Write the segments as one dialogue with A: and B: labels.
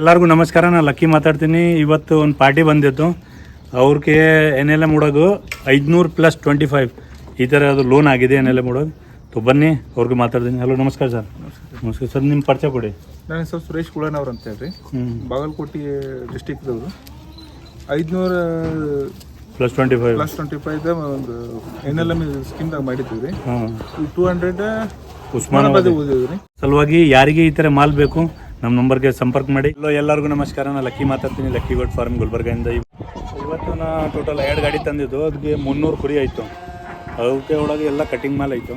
A: ಎಲ್ಲರಿಗೂ ನಮಸ್ಕಾರ ನಾನು ಲಕ್ಕಿ ಮಾತಾಡ್ತೀನಿ. ಇವತ್ತು ಒಂದು ಪಾರ್ಟಿ ಬಂದಿತ್ತು. ಅವ್ರಿಗೆ ಎನ್ ಎಲ್ ಎಂ ಉಡೋದು ಐದುನೂರು ಪ್ಲಸ್ ಟ್ವೆಂಟಿ ಫೈವ್. ಈ ಥರ ಅದು ಲೋನ್ ಆಗಿದೆ ಎನ್ ಎಲ್ ಎಂ ತೊ ಬನ್ನಿ ಅವ್ರಿಗೆ ಮಾತಾಡ್ತೀನಿ. ಹಲೋ ನಮಸ್ಕಾರ ಸರ್. ನಮಸ್ಕಾರ ಸರ್ ನಿಮ್ಮ ಪರಿಚಯ ಕೊಡಿ.
B: ನನ್ನ ಹೆಸರು ಸುರೇಶ್ ಕುಳನವ್ರು ಅಂತ ಹೇಳ್ರಿ.
A: ಹ್ಞೂ
B: ಬಾಗಲಕೋಟೆ ಡಿಸ್ಟಿಕ್ದವರು. ಐದುನೂರ
A: plus twenty five.
B: Plus twenty five ಒಂದು ಎನ್ ಎಲ್ ಎಂ ಸ್ಕೀಮ್ದಾಗ ಮಾಡಿದ್ದೀವಿ ರೀ ಟೂ ಹಂಡ್ರೆಡ್
A: ಉಸ್ಮಾನಾಬಾದ್.
B: ಓದಿದ್ವಿ ರೀ
A: ಸಲುವಾಗಿ ಯಾರಿಗೆ ಈ ಥರ ಮಾಲ್ ಬೇಕು? ನಮ್ಮ ನಂಬರ್ಗೆ ಸಂಪರ್ಕ ಮಾಡಿ. ಹಲೋ ಎಲ್ಲರಿಗೂ ನಮಸ್ಕಾರ. ನಾನು ಲಕ್ಕಿ ಮಾತಾಡ್ತೀನಿ. ಲಕ್ಕಿ ಗೋಡ್ ಫಾರ್ಮ್ ಗುಲ್ಬರ್ಗಿಂದ ಇವ್- ಇವತ್ತು ನಾ ಟೋಟಲ್ ಎರಡು ಗಾಡಿ ತಂದಿದ್ದು. ಅದಕ್ಕೆ ಮುನ್ನೂರು ಕುರಿ ಆಯಿತು. ಅದಕ್ಕೆ ಒಳಗೆ ಎಲ್ಲ ಕಟಿಂಗ್ ಮಾಲ್ ಆಯಿತು.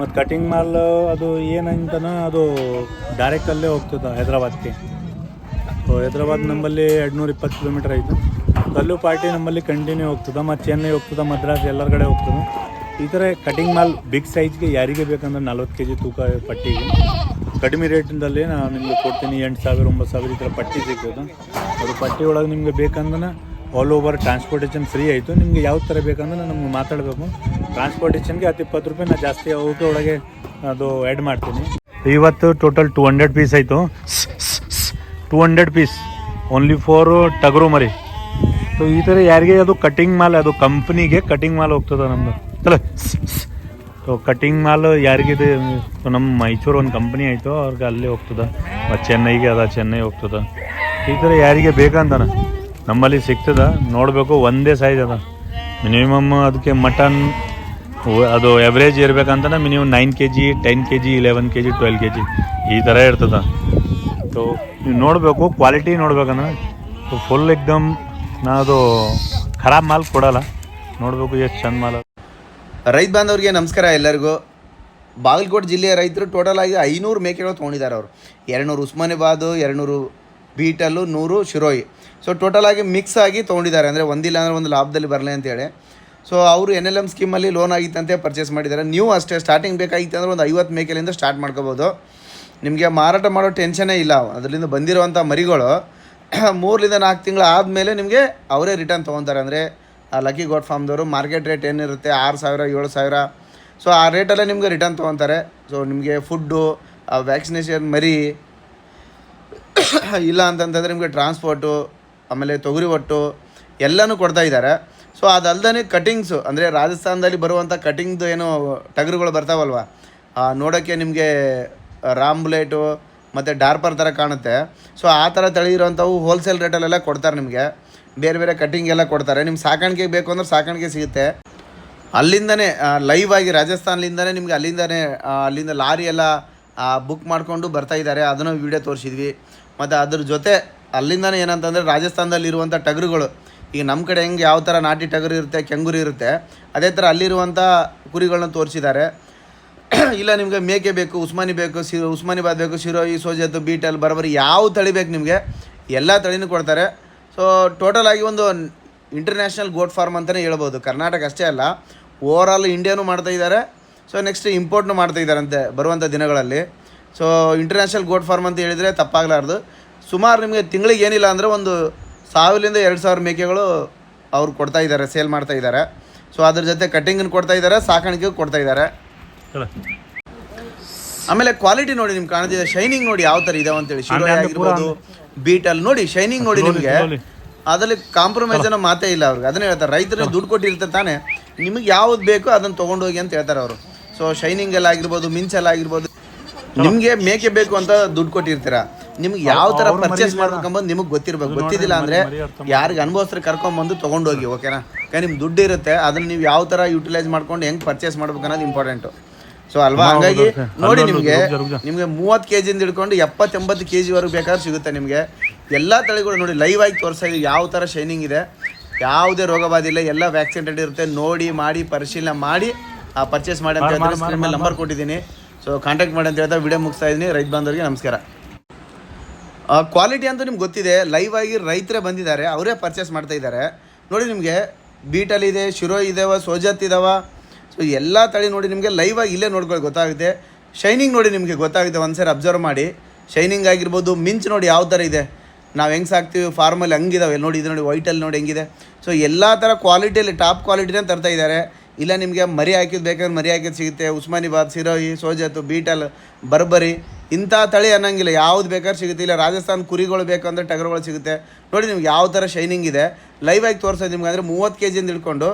A: ಮತ್ತು ಕಟಿಂಗ್ ಮಾಲ್ ಅದು ಏನಂತನ, ಅದು ಡೈರೆಕ್ಟ್ ಅಲ್ಲೇ ಹೋಗ್ತದೆ ಹೈದ್ರಾಬಾದ್ಗೆ ಸೊ ಹೈದ್ರಾಬಾದ್ ನಮ್ಮಲ್ಲಿ ಎರಡುನೂರ ಇಪ್ಪತ್ತು ಕಿಲೋಮೀಟ್ರ್ ಆಯಿತು ಕಲ್ಲು ಪಾರ್ಟಿ ನಮ್ಮಲ್ಲಿ ಕಂಟಿನ್ಯೂ ಹೋಗ್ತದೆ. ಮತ್ತು ಚೆನ್ನೈ ಹೋಗ್ತದೆ, ಮದ್ರಾಸ್ ಎಲ್ಲರ ಕಡೆ ಹೋಗ್ತದೆ. ಈ ಥರ ಕಟಿಂಗ್ ಮಾಲ್ ಬಿಗ್ ಸೈಜ್ಗೆ ಯಾರಿಗೆ ಬೇಕಂದ್ರೆ ನಲ್ವತ್ತು ಕೆ ಜಿ ತೂಕ ಪಟ್ಟಿಗೆ. ಕಡಿಮೆ ರೇಟಿಂದಲ್ಲಿ ನಾನು ನಿಮಗೆ ಕೊಡ್ತೀನಿ ಎಂಟು ಸಾವಿರ, ಒಂಬತ್ತು ಸಾವಿರ ಈ ಥರ ಪಟ್ಟಿ ಸಿಗ್ತದೆ ಅದು ಪಟ್ಟಿ ಒಳಗೆ ನಿಮಗೆ ಬೇಕಂದ್ರೆ ಆಲ್ ಓವರ್ ಟ್ರಾನ್ಸ್ಪೋರ್ಟೇಷನ್ ಫ್ರೀ ಆಯಿತು. ನಿಮಗೆ ಯಾವ ಥರ ಬೇಕಂದ್ರೆ ನಮ್ಗೆ ಮಾತಾಡಬೇಕು. ಟ್ರಾನ್ಸ್ಪೋರ್ಟೇಷನ್ಗೆ ಹತ್ತು ಇಪ್ಪತ್ತು ರೂಪಾಯಿ ನಾನು ಜಾಸ್ತಿ ಅವಕ್ಕೆ ಒಳಗೆ ಅದು ಆ್ಯಡ್ ಮಾಡ್ತೀನಿ. ಇವತ್ತು ಟೋಟಲ್ ಟು ಹಂಡ್ರೆಡ್ ಪೀಸ್ ಆಯಿತು. Two hundred piece only for ಟಗರು ಮರಿ. ಸೊ ಈ ಥರ ಯಾರಿಗೆ ಅದು ಕಟಿಂಗ್ ಮಾಲ್, ಅದು ಕಂಪ್ನಿಗೆ ಕಟಿಂಗ್ ಮಾಲ್ ಹೋಗ್ತದೆ ನಮ್ಮದು ಅಲ್ಲ ಕಟಿಂಗ್ ಮಾಲ್ ಯಾರಿಗಿದೆ? ಸೊ ನಮ್ಮ ಮೈಸೂರು ಒಂದು ಕಂಪ್ನಿ ಆಯಿತು, ಅವ್ರಿಗೆ ಅಲ್ಲೇ ಹೋಗ್ತದ. ಮತ್ತು ಚೆನ್ನೈಗೆ ಅದ ಚೆನ್ನೈ ಹೋಗ್ತದ. ಈ ಥರ ಯಾರಿಗೆ ಬೇಕಂತಾನ ನಮ್ಮಲ್ಲಿ ಸಿಗ್ತದ. ನೋಡಬೇಕು, ಒಂದೇ ಸೈಜ್ ಅದ. ಮಿನಿಮಮ್ ಅದಕ್ಕೆ ಮಟನ್ ಅದು average ಇರ್ಬೇಕಂತಂದ್ರೆ minimum nine K G ten K G eleven K G twelve K G ಈ ಥರ ಇರ್ತದ. ಸೊ ನೀವು ನೋಡಬೇಕು ಕ್ವಾಲಿಟಿ ನೋಡ್ಬೇಕಂದ್ರೆ ಫುಲ್ ಎಕ್ದಮ್ ನಾ ಅದು, ಖರಾಬ್ ಮಾಲ್ ಕೊಡಲ್ಲ. ನೋಡಬೇಕು, ಎಷ್ಟು ಚಂದ ಮಾಲ್
C: ರೈತ ಬಾಂಧವ್ರಿಗೆ ನಮಸ್ಕಾರ ಎಲ್ಲರಿಗೂ. ಬಾಗಲಕೋಟೆ ಜಿಲ್ಲೆಯ ರೈತರು ಟೋಟಲ್ ಆಗಿ ಐನೂರು ಮೇಕೆಗಳು ತೊಗೊಂಡಿದ್ದಾರೆ ಅವರು. ಎರಡುನೂರು ಉಸ್ಮಾನಾಬಾದು, ಎರಡುನೂರು ಬೀಟಲ್ಲು, ನೂರು ಶಿರೋಯಿ. ಸೊ ಟೋಟಲ್ ಆಗಿ ಮಿಕ್ಸ್ ಆಗಿ ತೊಗೊಂಡಿದ್ದಾರೆ. ಅಂದರೆ ಒಂದಿಲ್ಲ ಅಂದರೆ ಒಂದು ಲಾಭದಲ್ಲಿ ಬರಲಿ ಅಂತೇಳಿ ಸೊ ಅವರು ಎನ್ ಎಲ್ ಎಂ ಸ್ಕೀಮಲ್ಲಿ ಲೋನ್ ಆಗಿತ್ತಂತೆ ಪರ್ಚೇಸ್ ಮಾಡಿದ್ದಾರೆ. ನೀವು ಅಷ್ಟೇ ಸ್ಟಾರ್ಟಿಂಗ್ ಬೇಕಾಗಿತ್ತು ಅಂದರೆ ಒಂದು ಐವತ್ತು ಮೇಕೆಲಿಂದ ಸ್ಟಾರ್ಟ್ ಮಾಡ್ಕೋಬೋದು. ನಿಮಗೆ ಮಾರಾಟ ಮಾಡೋ ಟೆನ್ಷನೇ ಇಲ್ಲ. ಅದರಿಂದ ಬಂದಿರುವಂಥ ಮರಿಗಳು, ಮೂರರಿಂದ ನಾಲ್ಕು ತಿಂಗಳು ಆದಮೇಲೆ ನಿಮಗೆ ಅವರೇ ರಿಟರ್ನ್ ತೊಗೊತಾರೆ. ಅಂದರೆ ಲಕ್ಕಿ ಗೋಟ್ ಫಾರ್ಮ್ದವರು ಮಾರ್ಕೆಟ್ ರೇಟ್ ಏನಿರುತ್ತೆ ಆರು ಸಾವಿರ, ಏಳು ಸಾವಿರ. ಸೊ ಆ ರೇಟಲ್ಲೇ ನಿಮಗೆ ರಿಟರ್ನ್ ತೊಗೊತಾರೆ. ಸೊ ನಿಮಗೆ ಫುಡ್ಡು ವ್ಯಾಕ್ಸಿನೇಷನ್ ಮರಿ, ಇಲ್ಲ ಅಂತಂತಂದರೆ ನಿಮಗೆ ಟ್ರಾನ್ಸ್ಪೋರ್ಟು ಆಮೇಲೆ ತೊಗರಿ ಒಟ್ಟು ಎಲ್ಲನೂ ಕೊಡ್ತಾ ಇದ್ದಾರೆ. ಸೊ ಅದಲ್ದೇ ಕಟಿಂಗ್ಸು ಅಂದರೆ ರಾಜಸ್ಥಾನದಲ್ಲಿ ಬರುವಂಥ ಕಟಿಂಗ್ದು ಏನು ಟಗರುಗಳು ಬರ್ತಾವಲ್ವ? ನೋಡೋಕ್ಕೆ ನಿಮಗೆ ರಾಮ್ ಬುಲೇಟು ಮತ್ತು ಡಾರ್ಪರ್ ಥರ ಕಾಣುತ್ತೆ. ಸೊ ಆ ಥರ ತಳಿ ಇರೋವಂಥವು ಹೋಲ್ಸೇಲ್ ರೇಟಲ್ಲೆಲ್ಲ ಕೊಡ್ತಾರೆ ನಿಮಗೆ. ಬೇರೆ ಬೇರೆ ಕಟಿಂಗ್ ಎಲ್ಲ ಕೊಡ್ತಾರೆ. ನಿಮ್ಮ ಸಾಕಾಣಿಕೆಗೆ ಬೇಕು ಅಂದ್ರೆ ಸಾಕಾಣಿಕೆ ಸಿಗುತ್ತೆ. ಅಲ್ಲಿಂದನೇ ಲೈವ್ ಆಗಿ ರಾಜಸ್ಥಾನ್ಲಿಂದನೇ ನಿಮಗೆ ಅಲ್ಲಿಂದನೇ ಅಲ್ಲಿಂದ ಲಾರಿ ಎಲ್ಲ ಬುಕ್ ಮಾಡಿಕೊಂಡು ಬರ್ತಾ ಇದ್ದಾರೆ. ಅದನ್ನು ವಿಡಿಯೋ ತೋರಿಸಿದ್ವಿ. ಮತ್ತು ಅದ್ರ ಜೊತೆ ಅಲ್ಲಿಂದನೇ ಏನಂತಂದರೆ ರಾಜಸ್ಥಾನದಲ್ಲಿ ಇರುವಂಥ ಟಗರುಗಳು. ಈಗ ನಮ್ಮ ಕಡೆ ಹೆಂಗೆ ಯಾವ ಥರ ನಾಟಿ ಟಗರು ಇರುತ್ತೆ, ಕೆಂಗುರಿ ಇರುತ್ತೆ, ಅದೇ ಥರ ಅಲ್ಲಿರುವಂಥ ಕುರಿಗಳನ್ನ ತೋರಿಸಿದ್ದಾರೆ. ಇಲ್ಲ ನಿಮಗೆ ಮೇಕೆ ಬೇಕು, ಉಸ್ಮಾನಿ ಬೇಕು ಸಿ ಉಸ್ಮಾನಿಬಾದ್ ಬೇಕು, ಶಿರೋಯಿ ಸೋಜತ್ತು ಬೀಟಲ್, ಬರಬರಿ ಯಾವ ತಳಿ ಬೇಕು ನಿಮಗೆ, ಎಲ್ಲ ತಳಿನೂ ಕೊಡ್ತಾರೆ. ಸೊ ಟೋಟಲ್ ಆಗಿ ಒಂದು ಇಂಟರ್ನ್ಯಾಷನಲ್ ಗೋಟ್ ಫಾರ್ಮ್ ಅಂತಲೇ ಹೇಳ್ಬೋದು. ಕರ್ನಾಟಕ ಅಷ್ಟೇ ಅಲ್ಲ ಓವರ್ ಆಲ್ ಇಂಡಿಯಾನು ಮಾಡ್ತಾ ಇದ್ದಾರೆ. ಸೊ ನೆಕ್ಸ್ಟ್ ಇಂಪೋರ್ಟ್ನು ಮಾಡ್ತಾ ಇದ್ದಾರಂತೆ ಬರುವಂಥ ದಿನಗಳಲ್ಲಿ. ಸೊ ಇಂಟರ್ನ್ಯಾಷನಲ್ ಗೋಟ್ ಫಾರ್ಮ್ ಅಂತ ಹೇಳಿದರೆ ತಪ್ಪಾಗಲಾರ್ದು. ಸುಮಾರು ನಿಮಗೆ ತಿಂಗಳಿಗೆ ಏನಿಲ್ಲ ಅಂದರೆ ಒಂದು ಸಾವಿರದಿಂದ ಎರಡು ಸಾವಿರ ಮೇಕೆಗಳು ಅವ್ರು ಕೊಡ್ತಾ ಇದ್ದಾರೆ ಸೇಲ್ ಮಾಡ್ತಾ ಇದ್ದಾರೆ. ಸೊ ಅದ್ರ ಜೊತೆ ಕಟ್ಟಿಂಗನ್ನು ಕೊಡ್ತಾ ಇದ್ದಾರೆ, ಸಾಕಾಣಿಕೆಗೂ ಕೊಡ್ತಾ ಇದ್ದಾರೆ. ಆಮೇಲೆ ಕ್ವಾಲಿಟಿ ನೋಡಿ ನಿಮ್ಗೆ ಕಾಣ್ತಿದೆ ಶೈನಿಂಗ್ ನೋಡಿ ಯಾವ ತರ ಇದಾವ ಅಂತ ಹೇಳಿ ಶಿರೋ ಆಗಿರ್ಬೋದು ಬೀಟಲ್ ನೋಡಿ ಶೈನಿಂಗ್ ನೋಡಿ ನಿಮಗೆ. ಅದ್ರಲ್ಲಿ ಕಾಂಪ್ರಮೈಸ್ ಅನ್ನೋ ಮಾತೇ ಇಲ್ಲ ಅವ್ರಿಗೆ. ಅದನ್ನ ಹೇಳ್ತಾರೆ ರೈತರ ದುಡ್ಡು ಕೊಟ್ಟಿರ್ತಾರೆ ತಾನೆ. ನಿಮಗೆ ಯಾವ್ದು ಬೇಕೋ ಅದನ್ನು ತಗೊಂಡೋಗಿ ಅಂತ ಹೇಳ್ತಾರೆ ಅವರು. ಸೊ ಶೈನಿಂಗ್ ಎಲ್ಲ ಆಗಿರ್ಬೋದು ಮಿಂಚೆಲ್ಲ ಆಗಿರ್ಬೋದು ನಿಮಗೆ ಮೇಕೆ ಬೇಕು ಅಂತ ದುಡ್ಡು ಕೊಟ್ಟಿರ್ತೀರಾ? ನಿಮ್ಗೆ ಯಾವ ತರ ಪರ್ಚೇಸ್ ಮಾಡ್ಬೇಕಂಬುದು ನಿಮಗೆ ಗೊತ್ತಿರ್ಬೇಕು. ಗೊತ್ತಿದ್ದಿಲ್ಲ ಅಂದ್ರೆ ಯಾರಿಗೆ ಅನುಭವಸ್ತ್ರ ಕರ್ಕೊಂಬಂದು ತೊಗೊಂಡೋಗಿ ಓಕೆನಾ? ನಿಮ್ ನಿಮ್ಗೆ ದುಡ್ಡು ಇರುತ್ತೆ ಅದನ್ನ ನೀವು ಯಾವ ತರ ಯುಟಿಲೈಸ್ ಮಾಡ್ಕೊಂಡು ಹೆಂಗ್ ಪರ್ಚೇಸ್ ಮಾಡ್ಬೇಕು ಅನ್ನೋದು ಇಂಪಾರ್ಟೆಂಟು ಸೊ ಅಲ್ವಾ? ಹಂಗಾಗಿ ನೋಡಿ ನಿಮಗೆ ನಿಮಗೆ ಮೂವತ್ ಕೆ ಜಿಯಿಂದ ಹಿಡ್ಕೊಂಡು ಎಪ್ಪತ್ತೆಂಬತ್ತು ಕೆ ಜಿವರೆಗೂ ಬೇಕಾದ್ರೆ ಸಿಗುತ್ತೆ ನಿಮಗೆ. ಎಲ್ಲಾ ತಳಿಗಳು ನೋಡಿ ಲೈವ್ ಆಗಿ ತೋರಿಸ್ತಾ ಇದೀವಿ ಯಾವ ತರ ಶೈನಿಂಗ್ ಇದೆ. ಯಾವುದೇ ರೋಗ ಬಾಧೆ ಇಲ್ಲ ಎಲ್ಲ ವ್ಯಾಕ್ಸಿನೇಟೆಡ್ ಇರುತ್ತೆ. ನೋಡಿ ಮಾಡಿ ಪರಿಶೀಲನೆ ಮಾಡಿ ಆ ಪರ್ಚೇಸ್ ಮಾಡಿ ಅಂತ ಹೇಳಿದ್ರೆ ಸ್ಕ್ರೀನ್ ಮೇಲೆ ನಂಬರ್ ಕೊಟ್ಟಿದ್ದೀನಿ. ಸೊ ಕಾಂಟ್ಯಾಕ್ಟ್ ಮಾಡಿ ಅಂತ ಹೇಳ್ತಾ ವಿಡಿಯೋ ಮುಗಿಸ್ತಾ ಇದ್ದೀನಿ. ರೈತ ಬಾಂಧವರಿಗೆ ನಮಸ್ಕಾರ. ಕ್ವಾಲಿಟಿ ಅಂತೂ ನಿಮ್ಗೆ ಗೊತ್ತಿದೆ. ಲೈವ್ ಆಗಿ ರೈತರೇ ಬಂದಿದ್ದಾರೆ. ಅವರೇ ಪರ್ಚೇಸ್ ಮಾಡ್ತಾ ಇದ್ದಾರೆ. ನೋಡಿ ನಿಮಗೆ ಬೀಟಲ್ ಇದೆ ಶಿರೋ ಇದಾವ ಸೋಜತ್ ಇದಾವ ಸೊ ಎಲ್ಲ ತಳಿ ನೋಡಿ ನಿಮಗೆ ಲೈವ್ ಆಗಿ ಇಲ್ಲೇ ನೋಡ್ಕೊಳ್ಳಿ, ಗೊತ್ತಾಗುತ್ತೆ. ಶೈನಿಂಗ್ ನೋಡಿ ನಿಮಗೆ ಗೊತ್ತಾಗುತ್ತೆ ಒಂದ್ಸರಿ ಅಬ್ಸರ್ವ್ ಮಾಡಿ. ಶೈನಿಂಗ್ ಆಗಿರ್ಬೋದು ಮಿಂಚ್ ನೋಡಿ ಯಾವ ಥರ ಇದೆ. ನಾವು ಹೆಂಗೆ ಸಾಕ್ತೀವಿ ಫಾರ್ಮಲ್ಲಿ ಹಂಗಿದಾವೆ ನೋಡಿ, ಇದು ನೋಡಿ ವೈಟಲ್ಲಿ ನೋಡಿ ಹೆಂಗಿದೆ. ಸೊ ಎಲ್ಲ ಥರ ಕ್ವಾಲಿಟಿಯಲ್ಲಿ ಟಾಪ್ ಕ್ವಾಲಿಟಿನೇ ತರ್ತಾ ಇದ್ದಾರೆ. ಇಲ್ಲ ನಿಮಗೆ ಮರಿ ಹಾಕಿದ್ದು ಬೇಕಾದ್ರೆ ಮರಿ ಹಾಕಿದ್ದು ಸಿಗುತ್ತೆ. ಉಸ್ಮಾನಿಬಾದ್ ಸಿರೋಯಿ ಸೋಜತ್ತು ಬೀಟಲ್ ಬರ್ಬರಿ ಇಂಥ ತಳಿ ಅನ್ನೋಂಗಿಲ್ಲ. ಯಾವ್ದು ಬೇಕಾದ್ರೆ ಸಿಗುತ್ತೆ. ಇಲ್ಲ ರಾಜಸ್ಥಾನ್ ಕುರಿಗಳು ಬೇಕಂದ್ರೆ ಟಗರುಗಳು ಸಿಗುತ್ತೆ. ನೋಡಿ ನಿಮ್ಗೆ ಯಾವ ಥರ ಶೈನಿಂಗ್ ಇದೆ. ಲೈವ್ ಆಗಿ ತೋರಿಸೋದು ನಿಮ್ಗೆ ಅಂದರೆ ಮೂವತ್ತು ಕೆ ಜಿಯಿಂದ ಹಿಡ್ಕೊಂಡು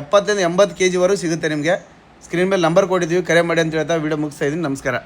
C: ಎಪ್ಪತ್ತರಿಂದ ಎಂಬತ್ತು ಕೆ ಜಿವರೆಗೂ ಸಿಗುತ್ತೆ ನಿಮಗೆ. ಸ್ಕ್ರೀನ್ ಮೇಲೆ ನಂಬರ್ ಕೊಟ್ಟಿದ್ದೀವಿ. ಕರೆ ಮಾಡಿ ಅಂತ ಹೇಳ್ತಾ ವೀಡಿಯೋ ಮುಗಿಸ್ತಾ ಇದ್ದೀನಿ. ನಮಸ್ಕಾರ.